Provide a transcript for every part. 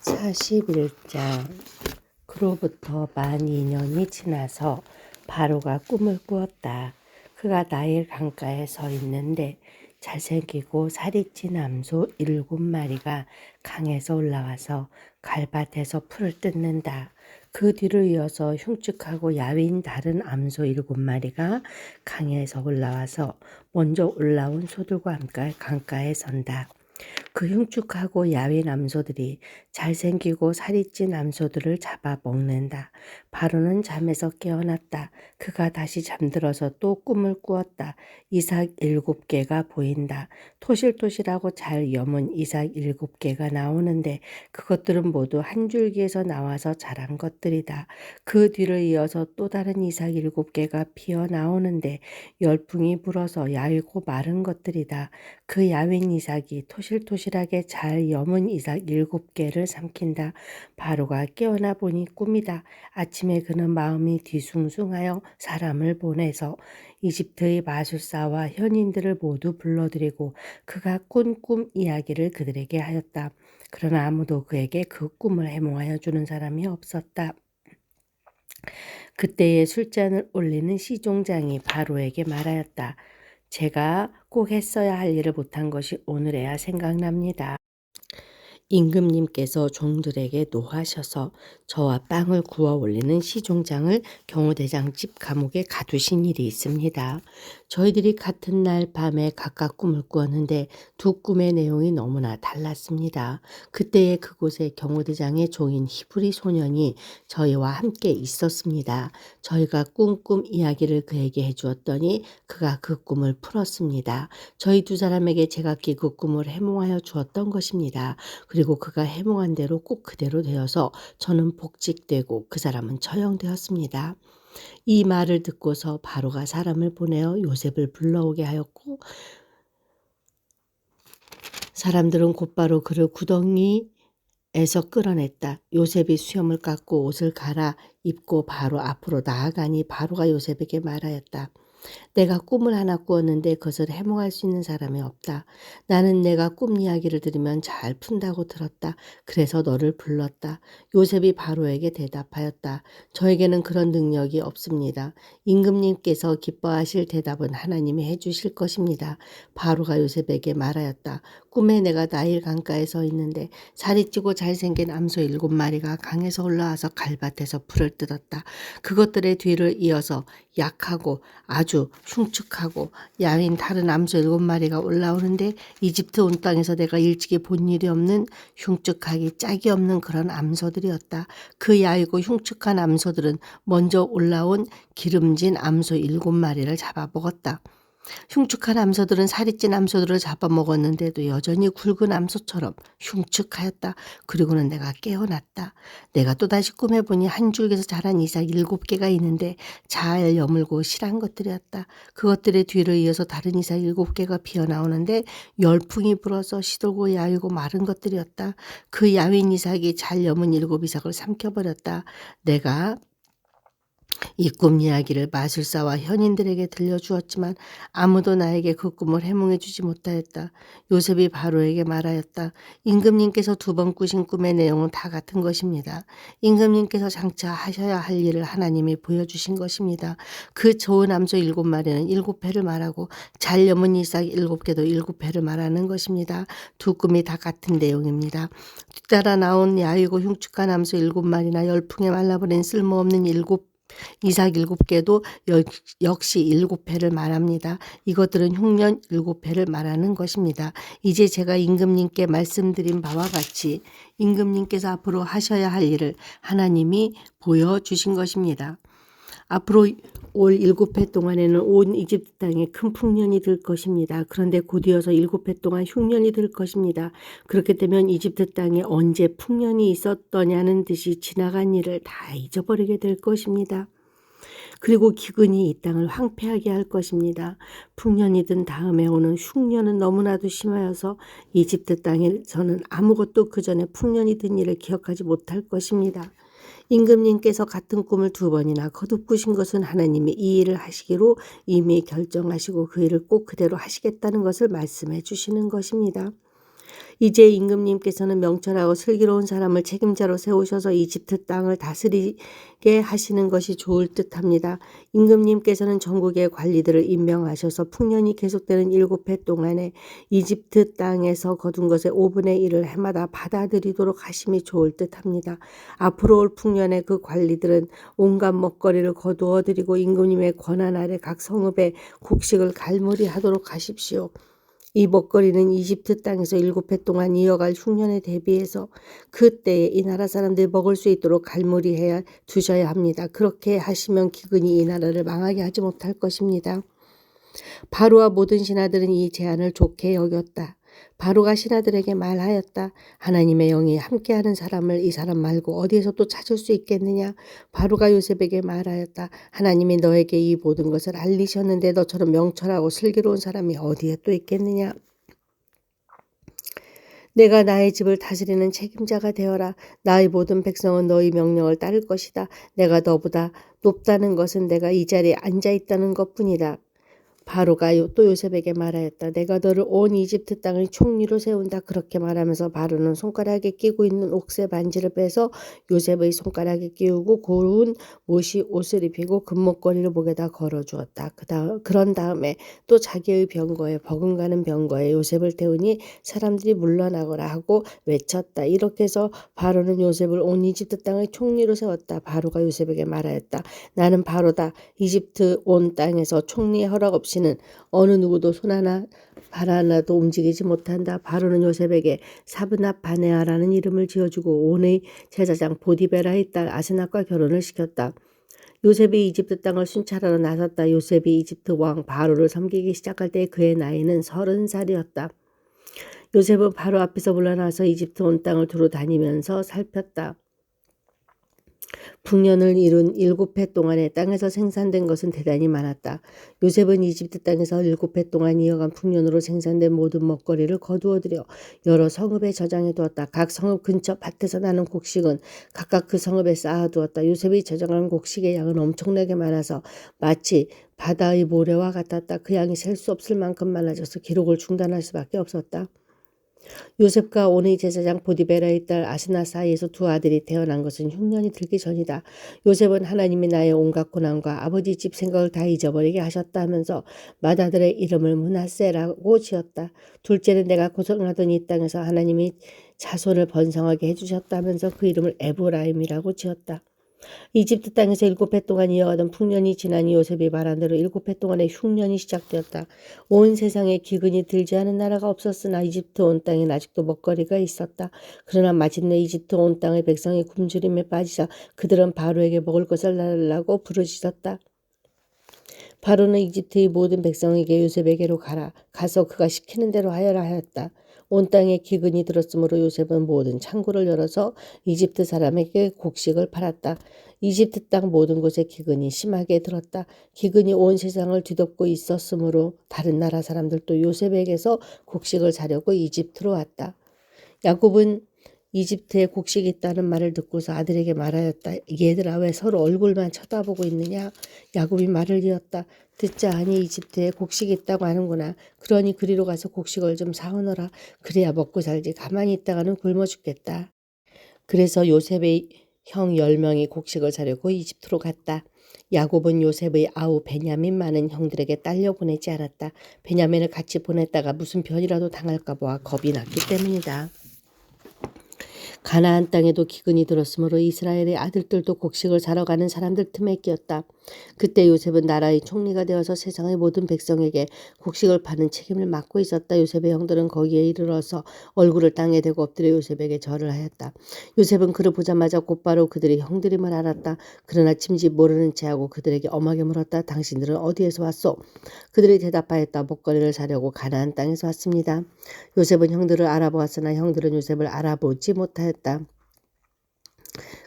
41장 그로부터 만 2년이 지나서 바로가 꿈을 꾸었다. 그가 나일 강가에 서 있는데 잘생기고 살이 찐 암소 일곱 마리가 강에서 올라와서 갈밭에서 풀을 뜯는다. 그 뒤를 이어서 흉측하고 야윈 다른 암소 일곱 마리가 강에서 올라와서 먼저 올라온 소들과 함께 강가에 선다. 그 흉측하고 야윈 암소들이 잘생기고 살이 찐 암소들을 잡아 먹는다. 바로는 잠에서 깨어났다. 그가 다시 잠들어서 또 꿈을 꾸었다. 이삭 일곱 개가 보인다. 토실토실하고 잘 여문 이삭 일곱 개가 나오는데 그것들은 모두 한 줄기에서 나와서 자란 것들이다. 그 뒤를 이어서 또 다른 이삭 일곱 개가 피어 나오는데 열풍이 불어서 야위고 마른 것들이다. 그 야윈 이삭이 토실 토실하게 잘 여문 이삭 일곱 개를 삼킨다. 바로가 깨어나 보니 꿈이다. 아침에 그는 마음이 뒤숭숭하여 사람을 보내서 이집트의 마술사와 현인들을 모두 불러들이고 그가 꾼 꿈 이야기를 그들에게 하였다. 그러나 아무도 그에게 그 꿈을 해몽하여 주는 사람이 없었다. 그때에 술잔을 올리는 시종장이 바로에게 말하였다. 제가 꼭 했어야 할 일을 못한 것이 오늘에야 생각납니다. 임금님께서 종들에게 노하셔서 저와 빵을 구워 올리는 시종장을 경호대장집 감옥에 가두신 일이 있습니다. 저희들이 같은 날 밤에 각각 꿈을 꾸었는데 두 꿈의 내용이 너무나 달랐습니다. 그때에 그곳에 경호대장의 종인 히브리 소년이 저희와 함께 있었습니다. 저희가 꾼꿈 이야기를 그에게 해주었더니 그가 그 꿈을 풀었습니다. 저희 두 사람에게 제각기 그 꿈을 해몽하여 주었던 것입니다. 그리고 그가 해몽한 대로 꼭 그대로 되어서 저는 복직되고 그 사람은 처형되었습니다. 이 말을 듣고서 바로가 사람을 보내어 요셉을 불러오게 하였고 사람들은 곧바로 그를 구덩이에서 끌어냈다. 요셉이 수염을 깎고 옷을 갈아 입고 바로 앞으로 나아가니 바로가 요셉에게 말하였다. 내가 꿈을 하나 꾸었는데 그것을 해몽할 수 있는 사람이 없다. 나는 내가 꿈 이야기를 들으면 잘 푼다고 들었다. 그래서 너를 불렀다. 요셉이 바로에게 대답하였다. 저에게는 그런 능력이 없습니다. 임금님께서 기뻐하실 대답은 하나님이 해주실 것입니다. 바로가 요셉에게 말하였다. 꿈에 내가 나일 강가에 서 있는데 살이 찌고 잘생긴 암소 일곱 마리가 강에서 올라와서 갈밭에서 풀을 뜯었다. 그것들의 뒤를 이어서 약하고 아주 흉측하고 야윈 다른 암소 일곱 마리가 올라오는데 이집트 온 땅에서 내가 일찍이 본 일이 없는 흉측하기 짝이 없는 그런 암소들이었다. 그 야이고 흉측한 암소들은 먼저 올라온 기름진 암소 일곱 마리를 잡아먹었다. 흉측한 암소들은 살이 찐 암소들을 잡아먹었는데도 여전히 굵은 암소처럼 흉측하였다. 그리고는 내가 깨어났다. 내가 또다시 꿈에 보니 한 줄기에서 자란 이삭 일곱 개가 있는데 잘 여물고 실한 것들이었다. 그것들의 뒤를 이어서 다른 이삭 일곱 개가 피어나오는데 열풍이 불어서 시들고 야위고 마른 것들이었다. 그 야윈 이삭이 잘 여문 일곱 이삭을 삼켜버렸다. 내가 이 꿈 이야기를 마술사와 현인들에게 들려주었지만 아무도 나에게 그 꿈을 해몽해 주지 못하였다. 요셉이 바로에게 말하였다. 임금님께서 두 번 꾸신 꿈의 내용은 다 같은 것입니다. 임금님께서 장차 하셔야 할 일을 하나님이 보여주신 것입니다. 그 좋은 암소 일곱 마리는 일곱 회를 말하고 잘 여문 이삭 일곱 개도 일곱 회를 말하는 것입니다. 두 꿈이 다 같은 내용입니다. 뒤따라 나온 야이고 흉측한 암소 일곱 마리나 열풍에 말라버린 쓸모없는 일곱 이삭 일곱 개도 역시 일곱 회를 말합니다. 이것들은 흉년 일곱 회를 말하는 것입니다. 이제 제가 임금님께 말씀드린 바와 같이 임금님께서 앞으로 하셔야 할 일을 하나님이 보여주신 것입니다. 앞으로 올 일곱 해 동안에는 온 이집트 땅에 큰 풍년이 들 것입니다. 그런데 곧이어서 일곱 해 동안 흉년이 들 것입니다. 그렇게 되면 이집트 땅에 언제 풍년이 있었더냐는 듯이 지나간 일을 다 잊어버리게 될 것입니다. 그리고 기근이 이 땅을 황폐하게 할 것입니다. 풍년이 든 다음에 오는 흉년은 너무나도 심하여서 이집트 땅에서는 아무것도 그 전에 풍년이 든 일을 기억하지 못할 것입니다. 임금님께서 같은 꿈을 두 번이나 거듭 꾸신 것은 하나님이 이 일을 하시기로 이미 결정하시고 그 일을 꼭 그대로 하시겠다는 것을 말씀해 주시는 것입니다. 이제 임금님께서는 명철하고 슬기로운 사람을 책임자로 세우셔서 이집트 땅을 다스리게 하시는 것이 좋을 듯합니다. 임금님께서는 전국의 관리들을 임명하셔서 풍년이 계속되는 일곱 해 동안에 이집트 땅에서 거둔 것의 5분의 1을 해마다 받아들이도록 하심이 좋을 듯합니다. 앞으로 올 풍년에 그 관리들은 온갖 먹거리를 거두어 드리고 임금님의 권한 아래 각 성읍에 곡식을 갈무리하도록 하십시오. 이 먹거리는 이집트 땅에서 일곱 해 동안 이어갈 흉년에 대비해서 그때에 이 나라 사람들이 먹을 수 있도록 갈무리해야 두셔야 합니다. 그렇게 하시면 기근이 이 나라를 망하게 하지 못할 것입니다. 바로와 모든 신하들은 이 제안을 좋게 여겼다. 바로가 신하들에게 말하였다. 하나님의 영이 함께하는 사람을 이 사람 말고 어디에서 또 찾을 수 있겠느냐? 바로가 요셉에게 말하였다. 하나님이 너에게 이 모든 것을 알리셨는데 너처럼 명철하고 슬기로운 사람이 어디에 또 있겠느냐? 내가 나의 집을 다스리는 책임자가 되어라. 나의 모든 백성은 너희 명령을 따를 것이다. 내가 너보다 높다는 것은 내가 이 자리에 앉아 있다는 것뿐이다. 바로가 또 요셉에게 말하였다. 내가 너를 온 이집트 땅의 총리로 세운다. 그렇게 말하면서 바로는 손가락에 끼고 있는 옥새 반지를 빼서 요셉의 손가락에 끼우고 고운 못이 옷을 입히고 금목걸이를 목에다 걸어주었다. 그다 그런 다음에 또 자기의 병거에 버금가는 병거에 요셉을 태우니 사람들이 물러나거라 하고 외쳤다. 이렇게 해서 바로는 요셉을 온 이집트 땅의 총리로 세웠다. 바로가 요셉에게 말하였다. 나는 바로다. 이집트 온 땅에서 총리의 허락 없이 당신은 어느 누구도 손 하나 발 하나도 움직이지 못한다. 바로는 요셉에게 사브납 바네아라는 이름을 지어주고 온의 제사장 보디베라의 딸 아스낙과 결혼을 시켰다. 요셉이 이집트 땅을 순찰하러 나섰다. 요셉이 이집트 왕 바로를 섬기기 시작할 때 그의 나이는 서른 살이었다. 요셉은 바로 앞에서 물러나서 이집트 온 땅을 두루 다니면서 살폈다. 풍년을 이룬 일곱 해 동안에 땅에서 생산된 것은 대단히 많았다. 요셉은 이집트 땅에서 일곱 해 동안 이어간 풍년으로 생산된 모든 먹거리를 거두어들여 여러 성읍에 저장해 두었다. 각 성읍 근처 밭에서 나는 곡식은 각각 그 성읍에 쌓아 두었다. 요셉이 저장한 곡식의 양은 엄청나게 많아서 마치 바다의 모래와 같았다. 그 양이 셀 수 없을 만큼 많아져서 기록을 중단할 수밖에 없었다. 요셉과 오의 제사장 보디베라의 딸 아스나 사이에서 두 아들이 태어난 것은 흉년이 들기 전이다. 요셉은 하나님이 나의 온갖 고난과 아버지 집 생각을 다 잊어버리게 하셨다 하면서 맏아들의 이름을 문하세라고 지었다. 둘째는 내가 고생하던 이 땅에서 하나님이 자손을 번성하게 해주셨다면서 그 이름을 에브라임이라고 지었다. 이집트 땅에서 일곱 해 동안 이어가던 풍년이 지나니 요셉이 말한 대로 일곱 해 동안의 흉년이 시작되었다. 온 세상에 기근이 들지 않은 나라가 없었으나 이집트 온 땅엔 아직도 먹거리가 있었다. 그러나 마침내 이집트 온 땅의 백성이 굶주림에 빠지자 그들은 바로에게 먹을 것을 달라고 부르짖었다. 바로는 이집트의 모든 백성에게 요셉에게로 가라. 가서 그가 시키는 대로 하여라 하였다. 온 땅에 기근이 들었으므로 요셉은 모든 창고를 열어서 이집트 사람에게 곡식을 팔았다. 이집트 땅 모든 곳에 기근이 심하게 들었다. 기근이 온 세상을 뒤덮고 있었으므로 다른 나라 사람들도 요셉에게서 곡식을 사려고 이집트로 왔다. 야곱은 이집트에 곡식이 있다는 말을 듣고서 아들에게 말하였다. 얘들아 왜 서로 얼굴만 쳐다보고 있느냐? 야곱이 말을 이었다. 듣자 하니 이집트에 곡식이 있다고 하는구나. 그러니 그리로 가서 곡식을 좀 사오너라. 그래야 먹고 살지. 가만히 있다가는 굶어 죽겠다. 그래서 요셉의 형 열명이 곡식을 사려고 이집트로 갔다. 야곱은 요셉의 아우 베냐민 많은 형들에게 딸려 보내지 않았다. 베냐민을 같이 보냈다가 무슨 변이라도 당할까 봐 겁이 났기 때문이다. 가나안 땅에도 기근이 들었으므로 이스라엘의 아들들도 곡식을 사러 가는 사람들 틈에 끼었다. 그때 요셉은 나라의 총리가 되어서 세상의 모든 백성에게 곡식을 파는 책임을 맡고 있었다. 요셉의 형들은 거기에 이르러서 얼굴을 땅에 대고 엎드려 요셉에게 절을 하였다. 요셉은 그를 보자마자 곧바로 그들의 형들임을 알았다. 그러나 침지 모르는 체하고 그들에게 엄하게 물었다. 당신들은 어디에서 왔소? 그들이 대답하였다. 목걸이를 사려고 가나안 땅에서 왔습니다. 요셉은 형들을 알아보았으나 형들은 요셉을 알아보지 못하였다.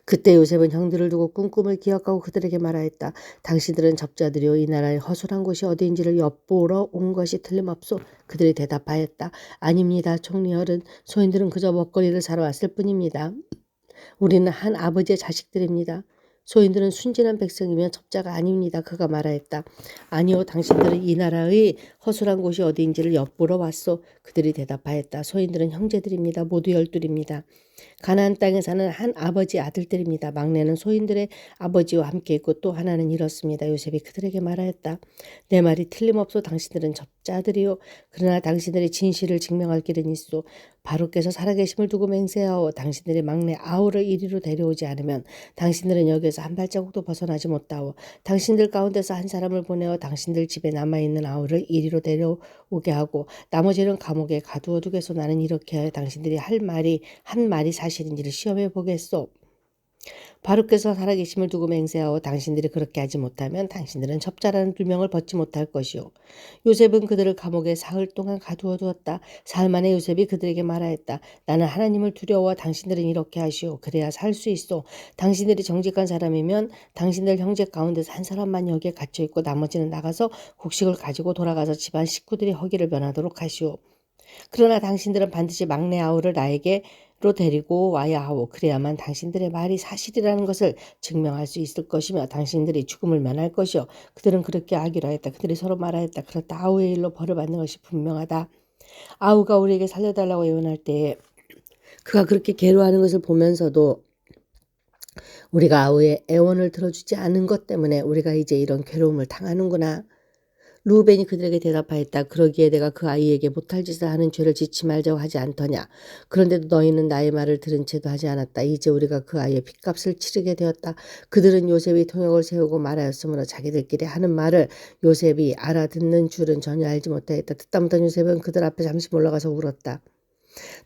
그때 요셉은 형들을 두고 꾼 꿈을 기억하고 그들에게 말하였다. 당신들은 접자들이요 이 나라의 허술한 곳이 어디인지를 엿보러 온 것이 틀림없소. 그들이 대답하였다. 아닙니다. 총리어른 소인들은 그저 먹거리를 사러 왔을 뿐입니다. 우리는 한 아버지의 자식들입니다. 소인들은 순진한 백성이며 첩자가 아닙니다. 그가 말하였다. 아니요 당신들은 이 나라의 허술한 곳이 어디인지를 엿보러 왔소. 그들이 대답하였다. 소인들은 형제들입니다. 모두 열둘입니다. 가나안 땅에 사는 한 아버지 아들들입니다. 막내는 소인들의 아버지와 함께 있고 또 하나는 이렇습니다. 요셉이 그들에게 말하였다. 내 말이 틀림없소 당신들은 접자들이요. 그러나 당신들의 진실을 증명할 길은 있소. 바로께서 살아계심을 두고 맹세하오. 당신들의 막내 아우를 이리로 데려오지 않으면 당신들은 여기에서 한 발자국도 벗어나지 못하오. 당신들 가운데서 한 사람을 보내어 당신들 집에 남아있는 아우를 이리로 데려오게 하고 나머지는 감옥에 가두어 두겠소. 나는 이렇게 하여 당신들이 할 말이 한 말이 사실인지를 시험해 보겠소. 바로께서 살아계심을 두고 맹세하오 당신들이 그렇게 하지 못하면 당신들은 첩자라는 불명을 벗지 못할 것이오. 요셉은 그들을 감옥에 사흘 동안 가두어 두었다. 사흘 만에 요셉이 그들에게 말하였다. 나는 하나님을 두려워 당신들은 이렇게 하시오. 그래야 살 수 있어. 당신들이 정직한 사람이면 당신들 형제 가운데서 한 사람만 여기에 갇혀 있고 나머지는 나가서 곡식을 가지고 돌아가서 집안 식구들이 허기를 면하도록 하시오. 그러나 당신들은 반드시 막내 아우를 나에게 로 데리고 와야 하오. 그래야만 당신들의 말이 사실이라는 것을 증명할 수 있을 것이며 당신들이 죽음을 면할 것이요. 그들은 그렇게 하기로 했다. 그들이 서로 말하였다. 그렇다. 아우의 일로 벌을 받는 것이 분명하다. 아우가 우리에게 살려달라고 예언할 때에 그가 그렇게 괴로워하는 것을 보면서도 우리가 아우의 애원을 들어주지 않은 것 때문에 우리가 이제 이런 괴로움을 당하는구나. 루벤이 그들에게 대답하였다. 그러기에 내가 그 아이에게 못할 짓을 하는 죄를 짓지 말자고 하지 않더냐. 그런데도 너희는 나의 말을 들은 채도 하지 않았다. 이제 우리가 그 아이의 핏값을 치르게 되었다. 그들은 요셉이 통역을 세우고 말하였으므로 자기들끼리 하는 말을 요셉이 알아듣는 줄은 전혀 알지 못하였다. 듣다 못한 요셉은 그들 앞에 잠시 올라가서 울었다.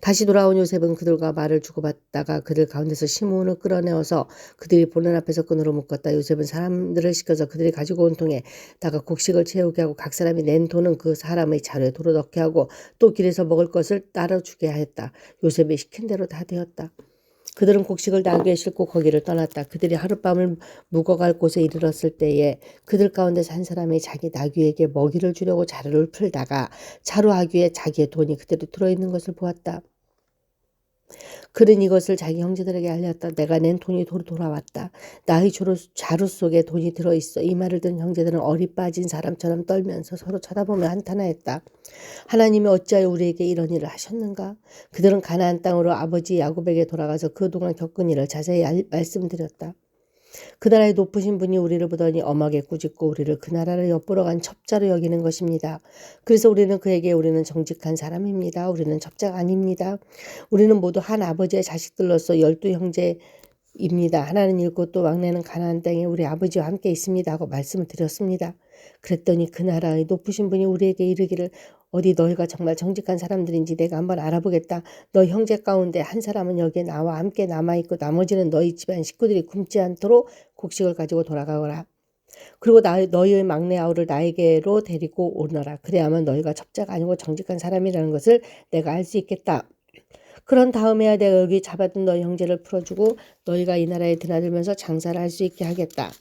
다시 돌아온 요셉은 그들과 말을 주고받다가 그들 가운데서 시므온을 끌어내어서 그들이 보는 앞에서 끈으로 묶었다. 요셉은 사람들을 시켜서 그들이 가지고 온 통에다가 곡식을 채우게 하고 각 사람이 낸 돈은 그 사람의 자루에 도로 넣게 하고 또 길에서 먹을 것을 따로 주게 하였다. 요셉이 시킨 대로 다 되었다. 그들은 곡식을 나귀에 싣고 거기를 떠났다. 그들이 하룻밤을 묵어갈 곳에 이르렀을 때에 그들 가운데서 한 사람이 자기 나귀에게 먹이를 주려고 자루를 풀다가 자루 아귀에 자기의 돈이 그대로 들어있는 것을 보았다. 그는 이것을 자기 형제들에게 알렸다. 내가 낸 돈이 도로 돌아왔다. 나의 자루 속에 돈이 들어있어. 이 말을 듣는 형제들은 어리 빠진 사람처럼 떨면서 서로 쳐다보며 한탄하였다. 하나님이 어찌하여 우리에게 이런 일을 하셨는가? 그들은 가나안 땅으로 아버지 야곱에게 돌아가서 그동안 겪은 일을 자세히 말씀드렸다. 그 나라의 높으신 분이 우리를 보더니 엄하게 꾸짖고 우리를 그 나라를 엿보러 간 첩자로 여기는 것입니다. 그래서 우리는 그에게 우리는 정직한 사람입니다. 우리는 첩자가 아닙니다. 우리는 모두 한 아버지의 자식들로서 열두 형제 입니다. 하나는 읽고 또 막내는 가나안 땅에 우리 아버지와 함께 있습니다 하고 말씀을 드렸습니다. 그랬더니 그 나라의 높으신 분이 우리에게 이르기를 어디 너희가 정말 정직한 사람들인지 내가 한번 알아보겠다. 너 형제 가운데 한 사람은 여기에 나와 함께 남아있고 나머지는 너희 집안 식구들이 굶지 않도록 곡식을 가지고 돌아가거라. 그리고 나, 너희의 막내 아우를 나에게로 데리고 오너라. 그래야만 너희가 첩자가 아니고 정직한 사람이라는 것을 내가 알 수 있겠다. 그런 다음에야 내가 여기 잡았던 너희 형제를 풀어주고 너희가 이 나라에 드나들면서 장사를 할 수 있게 하겠다.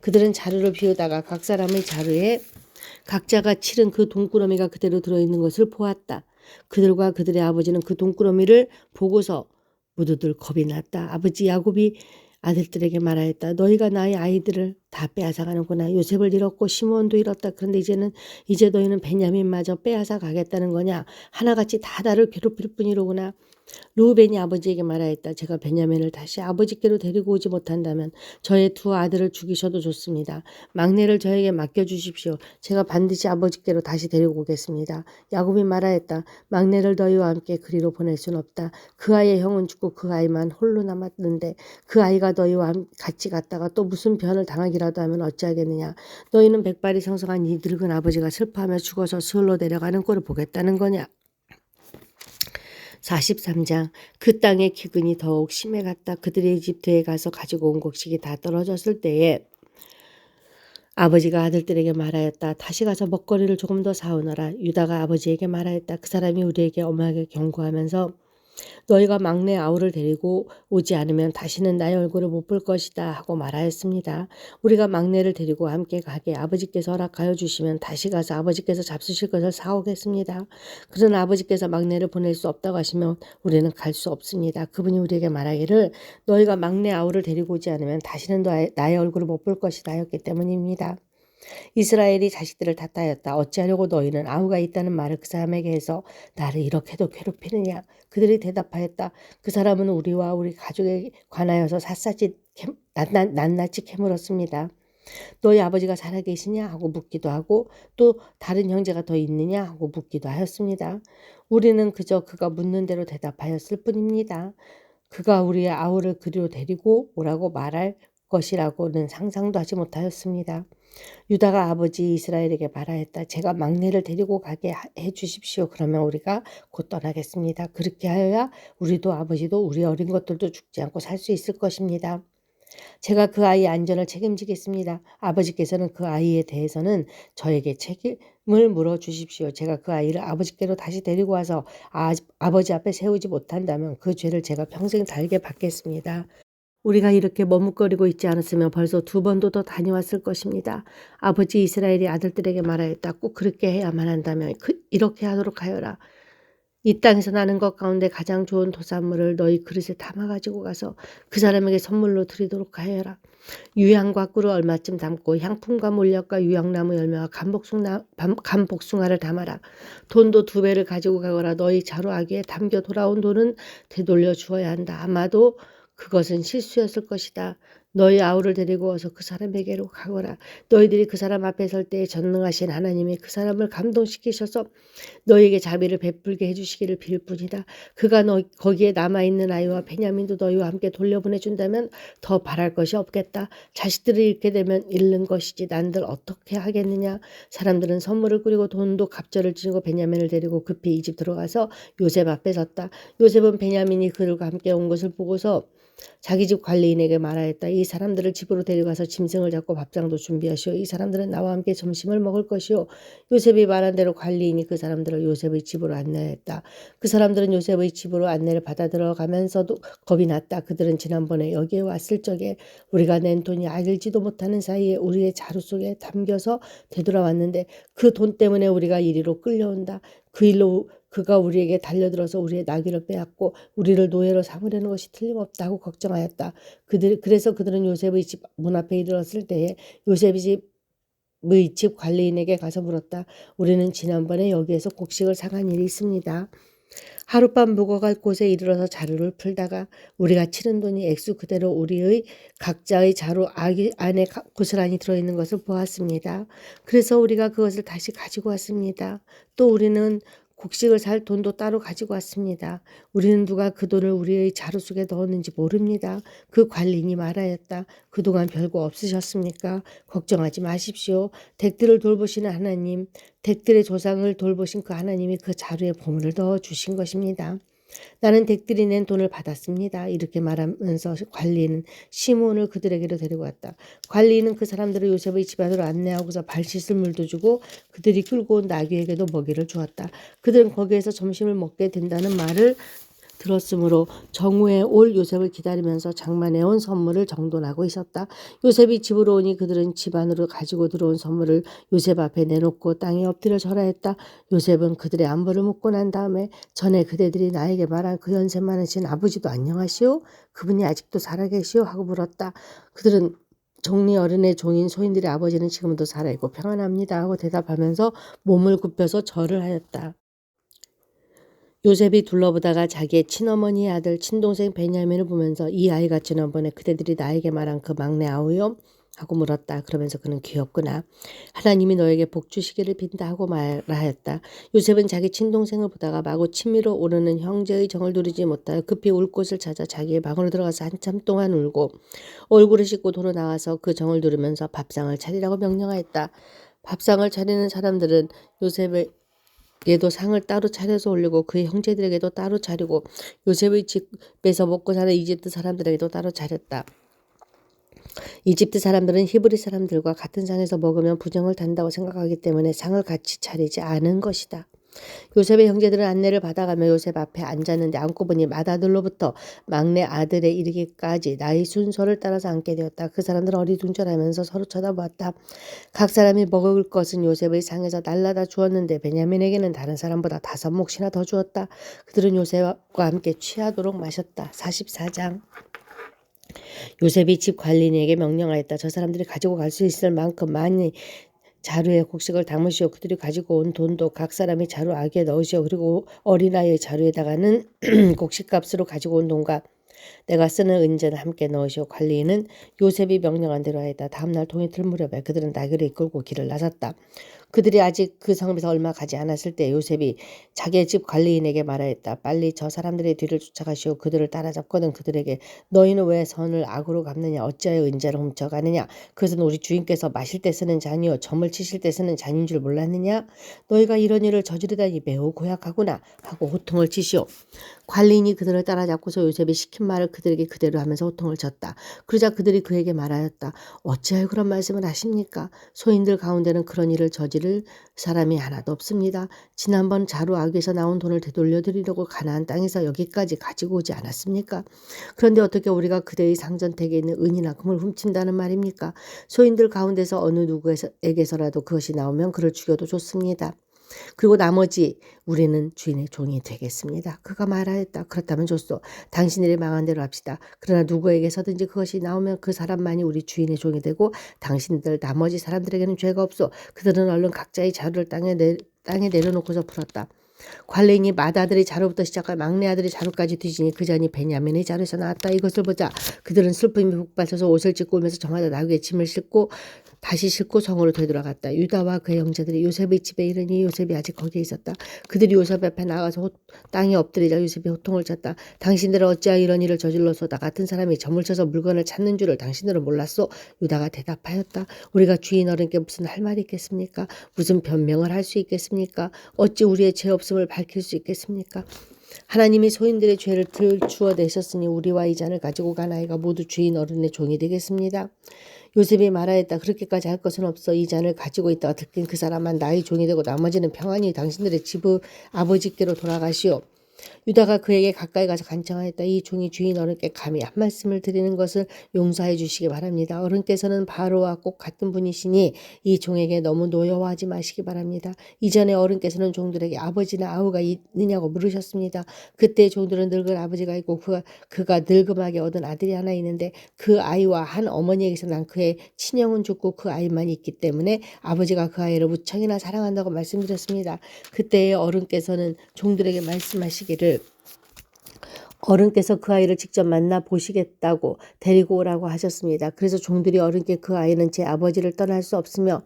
그들은 자루를 비우다가 각 사람의 자루에 각자가 치른 그 돈꾸러미가 그대로 들어있는 것을 보았다. 그들과 그들의 아버지는 그 돈꾸러미를 보고서 모두들 겁이 났다. 아버지 야곱이 아들들에게 말하였다. 너희가 나의 아이들을 다 빼앗아가는구나. 요셉을 잃었고 시몬도 잃었다. 그런데 이제는 이제 너희는 베냐민마저 빼앗아 가겠다는 거냐. 하나같이 다 나를 괴롭힐 뿐이로구나. 루벤이 아버지에게 말하였다. 제가 베냐민을 다시 아버지께로 데리고 오지 못한다면 저의 두 아들을 죽이셔도 좋습니다. 막내를 저에게 맡겨주십시오. 제가 반드시 아버지께로 다시 데리고 오겠습니다. 야곱이 말하였다. 막내를 너희와 함께 그리로 보낼 순 없다. 그 아이의 형은 죽고 그 아이만 홀로 남았는데 그 아이가 너희와 같이 갔다가 또 무슨 변을 당하기라도 하면 어찌하겠느냐. 너희는 백발이 성성한 이 늙은 아버지가 슬퍼하며 죽어서 스올로 내려가는 꼴을 보겠다는 거냐. 43장 그 땅의 기근이 더욱 심해갔다. 그들이 이집트에 가서 가지고 온 곡식이 다 떨어졌을 때에 아버지가 아들들에게 말하였다. 다시 가서 먹거리를 조금 더 사오너라. 유다가 아버지에게 말하였다. 그 사람이 우리에게 엄하게 경고하면서 너희가 막내 아우를 데리고 오지 않으면 다시는 나의 얼굴을 못 볼 것이다 하고 말하였습니다. 우리가 막내를 데리고 함께 가게 아버지께서 허락하여 주시면 다시 가서 아버지께서 잡수실 것을 사오겠습니다. 그러나 아버지께서 막내를 보낼 수 없다고 하시면 우리는 갈 수 없습니다. 그분이 우리에게 말하기를 너희가 막내 아우를 데리고 오지 않으면 다시는 나의 얼굴을 못 볼 것이다 하였기 때문입니다. 이스라엘이 자식들을 탓하였다. 어찌하려고 너희는 아우가 있다는 말을 그 사람에게 해서 나를 이렇게도 괴롭히느냐. 그들이 대답하였다. 그 사람은 우리와 우리 가족에 관하여서 샅샅이 캐, 낱낱, 낱낱이 캐물었습니다. 너희 아버지가 살아계시냐 하고 묻기도 하고 또 다른 형제가 더 있느냐 하고 묻기도 하였습니다. 우리는 그저 그가 묻는 대로 대답하였을 뿐입니다. 그가 우리의 아우를 그리로 데리고 오라고 말할 것이라고는 상상도 하지 못하였습니다. 유다가 아버지 이스라엘에게 말하였다. 제가 막내를 데리고 가게 해 주십시오. 그러면 우리가 곧 떠나겠습니다. 그렇게 하여야 우리도 아버지도 우리 어린 것들도 죽지 않고 살 수 있을 것입니다. 제가 그 아이의 안전을 책임지겠습니다. 아버지께서는 그 아이에 대해서는 저에게 책임을 물어 주십시오. 제가 그 아이를 아버지께로 다시 데리고 와서 아, 아버지 앞에 세우지 못한다면 그 죄를 제가 평생 달게 받겠습니다. 우리가 이렇게 머뭇거리고 있지 않았으면 벌써 두 번도 더 다녀왔을 것입니다. 아버지 이스라엘이 아들들에게 말하였다. 꼭 그렇게 해야만 한다면 그, 이렇게 하도록 하여라. 이 땅에서 나는 것 가운데 가장 좋은 도산물을 너희 그릇에 담아 가지고 가서 그 사람에게 선물로 드리도록 하여라. 유향과 꿀을 얼마쯤 담고 향품과 몰약과 유향나무 열매와 감복숭나, 감복숭아를 담아라. 돈도 두 배를 가지고 가거라. 너희 자루 아기에 담겨 돌아온 돈은 되돌려 주어야 한다. 아마도 그것은 실수였을 것이다. 너희 아우를 데리고 와서 그 사람에게로 가거라. 너희들이 그 사람 앞에 설 때에 전능하신 하나님이 그 사람을 감동시키셔서 너희에게 자비를 베풀게 해주시기를 빌 뿐이다. 그가 너, 거기에 남아있는 아이와 베냐민도 너희와 함께 돌려보내준다면 더 바랄 것이 없겠다. 자식들을 잃게 되면 잃는 것이지 난들 어떻게 하겠느냐. 사람들은 선물을 꾸리고 돈도 갑절을 지니고 베냐민을 데리고 급히 이집 들어가서 요셉 앞에 섰다. 요셉은 베냐민이 그들과 함께 온 것을 보고서 자기 집 관리인에게 말하였다. 이 사람들을 집으로 데려가서 짐승을 잡고 밥상도 준비하시오. 이 사람들은 나와 함께 점심을 먹을 것이오. 요셉이 말한 대로 관리인이 그 사람들을 요셉의 집으로 안내했다. 그 사람들은 요셉의 집으로 안내를 받아 들어가면서도 겁이 났다. 그들은 지난번에 여기에 왔을 적에 우리가 낸 돈이 알지도 못하는 사이에 우리의 자루 속에 담겨서 되돌아왔는데 그 돈 때문에 우리가 이리로 끌려온다. 그 일로 그가 우리에게 달려들어서 우리의 나귀를 빼앗고 우리를 노예로 삼으려는 것이 틀림없다고 걱정하였다. 그들 그래서 그들은 요셉의 집 문 앞에 이르렀을 때에 집의 집 관리인에게 가서 물었다. 우리는 지난번에 여기에서 곡식을 사간 일이 있습니다. 하룻밤 묵어갈 곳에 이르러서 자루를 풀다가 우리가 치른 돈이 액수 그대로 우리의 각자의 자루 안에 고스란히 들어있는 것을 보았습니다. 그래서 우리가 그것을 다시 가지고 왔습니다. 또 우리는 곡식을 살 돈도 따로 가지고 왔습니다. 우리는 누가 그 돈을 우리의 자루 속에 넣었는지 모릅니다. 그 관리인이 말하였다. 그동안 별거 없으셨습니까? 걱정하지 마십시오. 댁들을 돌보시는 하나님, 댁들의 조상을 돌보신 그 하나님이 그 자루에 보물을 넣어 주신 것입니다. 나는 댁들이 낸 돈을 받았습니다. 이렇게 말하면서 관리는 시몬을 그들에게로 데리고 왔다. 관리는 그 사람들을 요셉의 집 안으로 안내하고서 발 씻을 물도 주고 그들이 끌고 온 나귀에게도 먹이를 주었다. 그들은 거기에서 점심을 먹게 된다는 말을 들었으므로 정오에 올 요셉을 기다리면서 장만해 온 선물을 정돈하고 있었다. 요셉이 집으로 오니 그들은 집 안으로 가지고 들어온 선물을 요셉 앞에 내놓고 땅에 엎드려 절하였다. 요셉은 그들의 안부를 묻고 난 다음에 전에 그대들이 나에게 말한 그 연세 많으신 아버지도 안녕하시오? 그분이 아직도 살아계시오? 하고 물었다. 그들은 종리 어른의 종인 소인들의 아버지는 지금도 살아있고 평안합니다 하고 대답하면서 몸을 굽혀서 절을 하였다. 요셉이 둘러보다가 자기의 친어머니의 아들 친동생 베냐민을 보면서 이 아이가 지난번에 그대들이 나에게 말한 그 막내 아우요? 하고 물었다. 그러면서 그는 귀엽구나. 하나님이 너에게 복 주시기를 빈다 하고 말하였다. 요셉은 자기 친동생을 보다가 마구 친미로 오르는 형제의 정을 누리지 못하여 급히 울 곳을 찾아 자기의 방으로 들어가서 한참 동안 울고 얼굴을 씻고 도로 나와서 그 정을 누르면서 밥상을 차리라고 명령하였다. 밥상을 차리는 사람들은 요셉을 얘도 상을 따로 차려서 올리고 그의 형제들에게도 따로 차리고 요셉의 집에서 먹고 사는 이집트 사람들에게도 따로 차렸다. 이집트 사람들은 히브리 사람들과 같은 상에서 먹으면 부정을 단다고 생각하기 때문에 상을 같이 차리지 않은 것이다. 요셉의 형제들은 안내를 받아가며 요셉 앞에 앉았는데 앉고 보니 맏아들로부터 막내 아들에 이르기까지 나이 순서를 따라서 앉게 되었다. 그 사람들은 어리둥절하면서 서로 쳐다보았다. 각 사람이 먹을 것은 요셉의 상에서 날라다 주었는데 베냐민에게는 다른 사람보다 다섯 몫이나 더 주었다. 그들은 요셉과 함께 취하도록 마셨다. 44장 요셉이 집 관리인에게 명령하였다. 저 사람들이 가지고 갈 수 있을 만큼 많이 자루에 곡식을 담으시오. 그들이 가지고 온 돈도 각 사람이 자루 안에 넣으시오. 그리고 어린아이의 자루에다가는 곡식값으로 가지고 온 돈과 내가 쓰는 은전을 함께 넣으시오. 관리인은 요셉이 명령한 대로 하였다. 다음날 동이 들 무렵에 그들은 나귀를 이끌고 길을 나섰다. 그들이 아직 그 성읍에서 얼마 가지 않았을 때 요셉이 자기의 집 관리인에게 말하였다. 빨리 저 사람들의 뒤를 쫓아가시오. 그들을 따라잡거든 그들에게 너희는 왜 선을 악으로 갚느냐 어찌하여 은자를 훔쳐가느냐 그것은 우리 주인께서 마실 때 쓰는 잔이요 점을 치실 때 쓰는 잔인 줄 몰랐느냐 너희가 이런 일을 저지르다니 매우 고약하구나 하고 호통을 치시오. 관리인이 그들을 따라잡고서 요셉이 시킨 말을 그들에게 그대로 하면서 호통을 쳤다. 그러자 그들이 그에게 말하였다. 어찌하여 그런 말씀을 하십니까? 소인들 가운데는 그런 일을 저지 를 사람이 하나도 없습니다. 지난번 자루 아귀에서 나온 돈을 되돌려 드리려고 가나안 땅에서 여기까지 가지고 오지 않았습니까? 그런데 어떻게 우리가 그대의 상전택에 있는 은이나 금을 훔친다는 말입니까? 소인들 가운데서 어느 누구에게서라도 그것이 나오면 그를 죽여도 좋습니다. 그리고 나머지 우리는 주인의 종이 되겠습니다. 그가 말하였다. 그렇다면 좋소. 당신들이 망한 대로 합시다. 그러나 누구에게서든지 그것이 나오면 그 사람만이 우리 주인의 종이 되고 당신들 나머지 사람들에게는 죄가 없소. 그들은 얼른 각자의 자루를 땅에, 내, 땅에 내려놓고서 풀었다. 관리인이 맏아들의 자루부터 시작할 막내 아들의 자루까지 뒤지니 그 전이 베냐민의 자루에서 나왔다. 이것을 보자. 그들은 슬픔이 북받쳐서 옷을 찢고 오면서 저마다 나귀의 짐을 싣고 다시 싣고 성으로 되돌아갔다. 유다와 그의 형제들이 요셉의 집에 이르니 요셉이 아직 거기에 있었다. 그들이 요셉 앞에 나가서 호, 땅에 엎드리자 요셉이 호통을 쳤다. 당신들은 어찌하여 이런 일을 저질러서 나 같은 사람이 점을 쳐서 물건을 찾는 줄을 당신들은 몰랐소? 유다가 대답하였다. 우리가 주인 어른께 무슨 할 말이 있겠습니까? 무슨 변명을 할 수 있겠습니까? 어찌 우리의 죄 없음을 밝힐 수 있겠습니까? 하나님이 소인들의 죄를 들주어내셨으니 우리와 이 잔을 가지고 간 아이가 모두 주인 어른의 종이 되겠습니다. 요셉이 말하였다. 그렇게까지 할 것은 없어. 이 잔을 가지고 있다가 들킨 그 사람만 나의 종이 되고 나머지는 평안히 당신들의 집의 아버지께로 돌아가시오. 유다가 그에게 가까이 가서 간청하였다. 이 종이 주인 어른께 감히 한 말씀을 드리는 것을 용서해 주시기 바랍니다. 어른께서는 바로와 꼭 같은 분이시니 이 종에게 너무 노여워하지 마시기 바랍니다. 이전에 어른께서는 종들에게 아버지나 아우가 있느냐고 물으셨습니다. 그때 종들은 늙은 아버지가 있고 그가, 그가 늙음하게 얻은 아들이 하나 있는데 그 아이와 한 어머니에게서 난 그의 친형은 죽고 그 아이만 있기 때문에 아버지가 그 아이를 무척이나 사랑한다고 말씀드렸습니다. 그때의 어른께서는 종들에게 말씀하시기 를 어른께서 그 아이를 직접 만나 보시겠다고 데리고 오라고 하셨습니다. 그래서 종들이 어른께 그 아이는 제 아버지를 떠날 수 없으며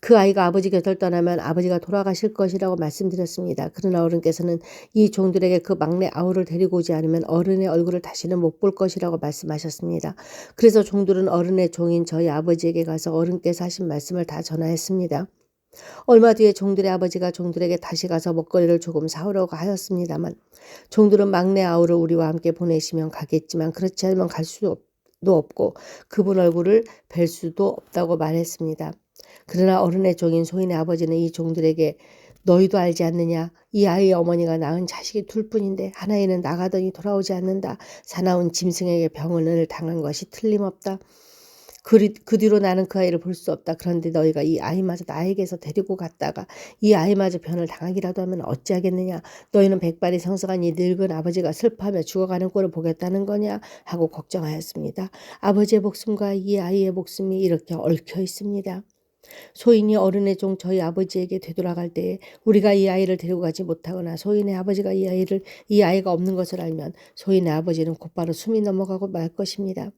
그 아이가 아버지 곁을 떠나면 아버지가 돌아가실 것이라고 말씀드렸습니다. 그러나 어른께서는 이 종들에게 그 막내 아우를 데리고 오지 않으면 어른의 얼굴을 다시는 못 볼 것이라고 말씀하셨습니다. 그래서 종들은 어른의 종인 저희 아버지에게 가서 어른께서 하신 말씀을 다 전하였습니다. 얼마 뒤에 종들의 아버지가 종들에게 다시 가서 먹거리를 조금 사오려고 하였습니다만 종들은 막내 아우를 우리와 함께 보내시면 가겠지만 그렇지 않으면 갈 수도 없고 그분 얼굴을 뵐 수도 없다고 말했습니다. 그러나 어른의 종인 소인의 아버지는 이 종들에게 너희도 알지 않느냐? 이 아이의 어머니가 낳은 자식이 둘뿐인데 하나에는 나가더니 돌아오지 않는다. 사나운 짐승에게 병을 당한 것이 틀림없다. 그, 그 뒤로 나는 그 아이를 볼 수 없다. 그런데 너희가 이 아이마저 나에게서 데리고 갔다가 이 아이마저 변을 당하기라도 하면 어찌하겠느냐. 너희는 백발이 성성한 이 늙은 아버지가 슬퍼하며 죽어가는 꼴을 보겠다는 거냐 하고 걱정하였습니다. 아버지의 목숨과 이 아이의 목숨이 이렇게 얽혀 있습니다. 소인이 어른의 종 저희 아버지에게 되돌아갈 때에 우리가 이 아이를 데리고 가지 못하거나 소인의 아버지가 이 아이를 이 아이가 없는 것을 알면 소인의 아버지는 곧바로 숨이 넘어가고 말 것입니다.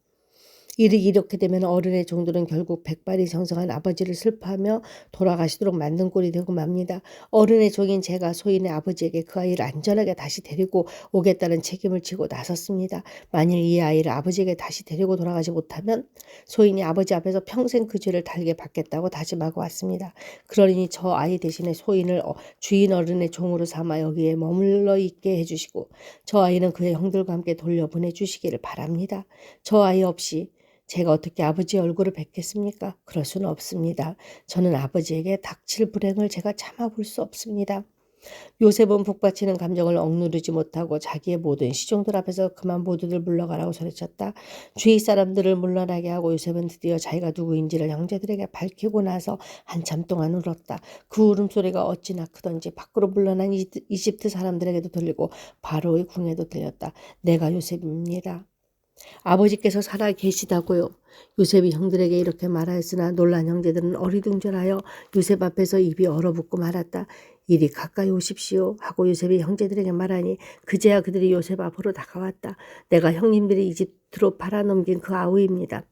일이 이렇게 되면 어른의 종들은 결국 백발이 성성한 아버지를 슬퍼하며 돌아가시도록 만든 꼴이 되고 맙니다. 어른의 종인 제가 소인의 아버지에게 그 아이를 안전하게 다시 데리고 오겠다는 책임을 지고 나섰습니다. 만일 이 아이를 아버지에게 다시 데리고 돌아가지 못하면 소인이 아버지 앞에서 평생 그 죄를 달게 받겠다고 다짐하고 왔습니다. 그러니 저 아이 대신에 소인을 어, 주인 어른의 종으로 삼아 여기에 머물러 있게 해주시고 저 아이는 그의 형들과 함께 돌려보내 주시기를 바랍니다. 저 아이 없이 제가 어떻게 아버지의 얼굴을 뵙겠습니까? 그럴 수는 없습니다. 저는 아버지에게 닥칠 불행을 제가 참아볼 수 없습니다. 요셉은 북받치는 감정을 억누르지 못하고 자기의 모든 시종들 앞에서 그만 모두들 물러가라고 소리쳤다. 주위 사람들을 물러나게 하고 요셉은 드디어 자기가 누구인지를 형제들에게 밝히고 나서 한참 동안 울었다. 그 울음소리가 어찌나 크던지 밖으로 물러난 이- 이집트 사람들에게도 들리고 바로의 궁에도 들렸다. 내가 요셉입니다. 아버지께서 살아 계시다고요. 요셉이 형들에게 이렇게 말하였으나 놀란 형제들은 어리둥절하여 요셉 앞에서 입이 얼어붙고 말았다. 이리 가까이 오십시오 하고 요셉이 형제들에게 말하니 그제야 그들이 요셉 앞으로 다가왔다. 내가 형님들이 이집트로 팔아넘긴 그 아우입니다.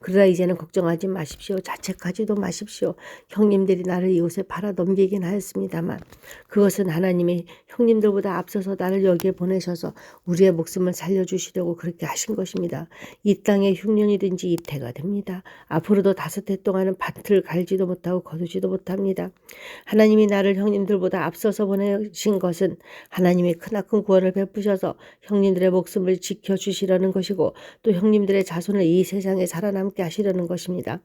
그러나 이제는 걱정하지 마십시오. 자책하지도 마십시오. 형님들이 나를 이곳에 팔아넘기긴 하였습니다만 그것은 하나님이 형님들보다 앞서서 나를 여기에 보내셔서 우리의 목숨을 살려주시려고 그렇게 하신 것입니다. 이 땅에 흉년이든지 입태가 됩니다. 앞으로도 다섯 해 동안은 밭을 갈지도 못하고 거두지도 못합니다. 하나님이 나를 형님들보다 앞서서 보내신 것은 하나님이 크나큰 구원을 베푸셔서 형님들의 목숨을 지켜주시려는 것이고 또 형님들의 자손을 이 세상에 살아남게 하시려는 것입니다.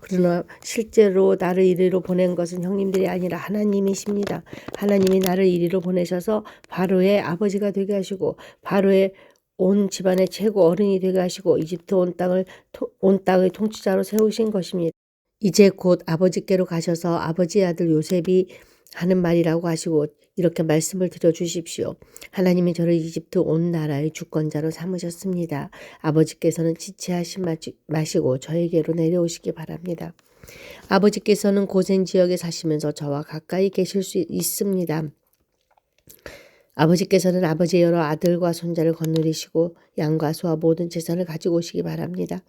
그러나 실제로 나를 이리로 보낸 것은 형님들이 아니라 하나님이십니다. 하나님이 나를 이리로 보내셔서 바로의 아버지가 되게 하시고 바로의 온 집안의 최고 어른이 되게 하시고 이집트 온 땅을 토- 온 땅의 통치자로 세우신 것입니다. 이제 곧 아버지께로 가셔서 아버지의 아들 요셉이 하는 말이라고 하시고 이렇게 말씀을 드려 주십시오. 하나님이 저를 이집트 온 나라의 주권자로 삼으셨습니다. 아버지께서는 지체하시 마시- 마시고 저에게로 내려오시기 바랍니다. 아버지께서는 고센 지역에 사시면서 저와 가까이 계실 수 있습니다. 아버지께서는 아버지의 여러 아들과 손자를 거느리시고 양과 소와 모든 재산을 가지고 오시기 바랍니다.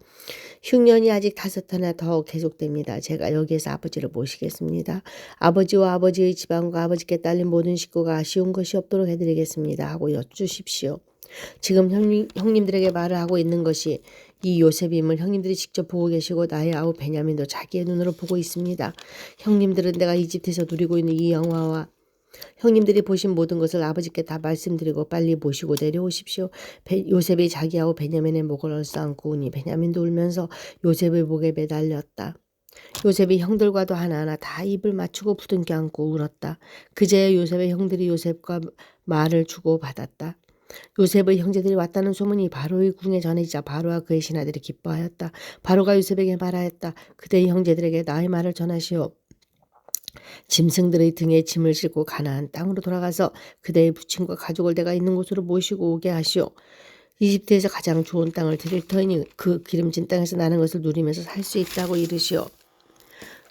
흉년이 아직 다섯 해나 더 계속됩니다. 제가 여기에서 아버지를 모시겠습니다. 아버지와 아버지의 지방과 아버지께 딸린 모든 식구가 아쉬운 것이 없도록 해드리겠습니다. 하고 여쭈십시오. 지금 형님, 형님들에게 말을 하고 있는 것이 이 요셉임을 형님들이 직접 보고 계시고 나의 아우 베냐민도 자기의 눈으로 보고 있습니다. 형님들은 내가 이집트에서 누리고 있는 이 영화와 형님들이 보신 모든 것을 아버지께 다 말씀드리고 빨리 모시고 내려오십시오. 베, 요셉이 자기하고 베냐민의 목을 얼싸안고 우니 베냐민도 울면서 요셉의 목에 매달렸다. 요셉이 형들과도 하나하나 다 입을 맞추고 부둥켜 안고 울었다. 그제야 요셉의 형들이 요셉과 말을 주고 받았다. 요셉의 형제들이 왔다는 소문이 바로의 궁에 전해지자 바로와 그의 신하들이 기뻐하였다. 바로가 요셉에게 말하였다. 그대의 형제들에게 나의 말을 전하시오. 짐승들의 등에 짐을 싣고 가나안 땅으로 돌아가서 그대의 부친과 가족을 내가 있는 곳으로 모시고 오게 하시오. 이집트에서 가장 좋은 땅을 드릴 터이니 그 기름진 땅에서 나는 것을 누리면서 살 수 있다고 이르시오.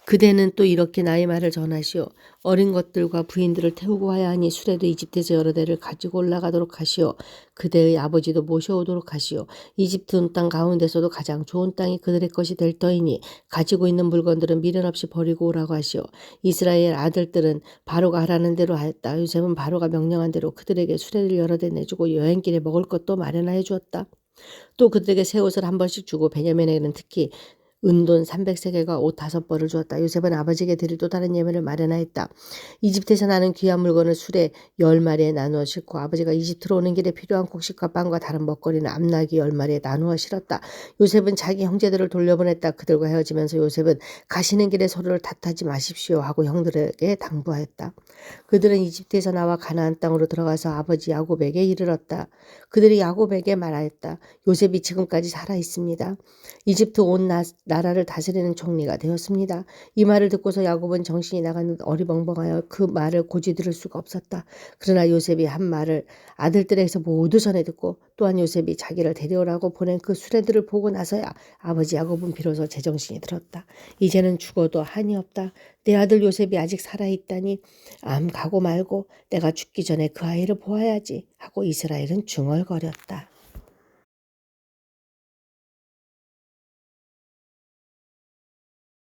그대는 또 이렇게 나의 말을 전하시오. 어린 것들과 부인들을 태우고 와야 하니 수레도 이집트에서 여러 대를 가지고 올라가도록 하시오. 그대의 아버지도 모셔오도록 하시오. 이집트 온땅 가운데서도 가장 좋은 땅이 그들의 것이 될 터이니 가지고 있는 물건들은 미련 없이 버리고 오라고 하시오. 이스라엘 아들들은 바로가 하라는 대로 하였다. 요셉은 바로가 명령한 대로 그들에게 수레를 여러 대 내주고 여행길에 먹을 것도 마련하여 주었다. 또 그들에게 새 옷을 한 벌씩 주고 베냐민에게는 특히 은돈 300세겔과 옷 다섯 벌을 주었다. 요셉은 아버지에게 드릴 또 다른 예물을 마련하였다. 이집트에서 나는 귀한 물건을 술에 열 마리에 나누어 싣고 아버지가 이집트로 오는 길에 필요한 곡식과 빵과 다른 먹거리는 암나귀 열 마리에 나누어 실었다. 요셉은 자기 형제들을 돌려보냈다. 그들과 헤어지면서 요셉은 가시는 길에 서로를 탓하지 마십시오 하고 형들에게 당부하였다. 그들은 이집트에서 나와 가나안 땅으로 들어가서 아버지 야곱에게 이르렀다. 그들이 야곱에게 말하였다. 요셉이 지금까지 살아 있습니다. 이집트 온 나, 나라를 다스리는 총리가 되었습니다. 이 말을 듣고서 야곱은 정신이 나가는 듯 어리벙벙하여 그 말을 고지 들을 수가 없었다. 그러나 요셉이 한 말을 아들들에게서 모두 전해 듣고 또한 요셉이 자기를 데려오라고 보낸 그 수레들을 보고 나서야 아버지 야곱은 비로소 제정신이 들었다. 이제는 죽어도 한이 없다. 내 아들 요셉이 아직 살아있다니 암 가고 말고 내가 죽기 전에 그 아이를 보아야지 하고 이스라엘은 중얼거렸다.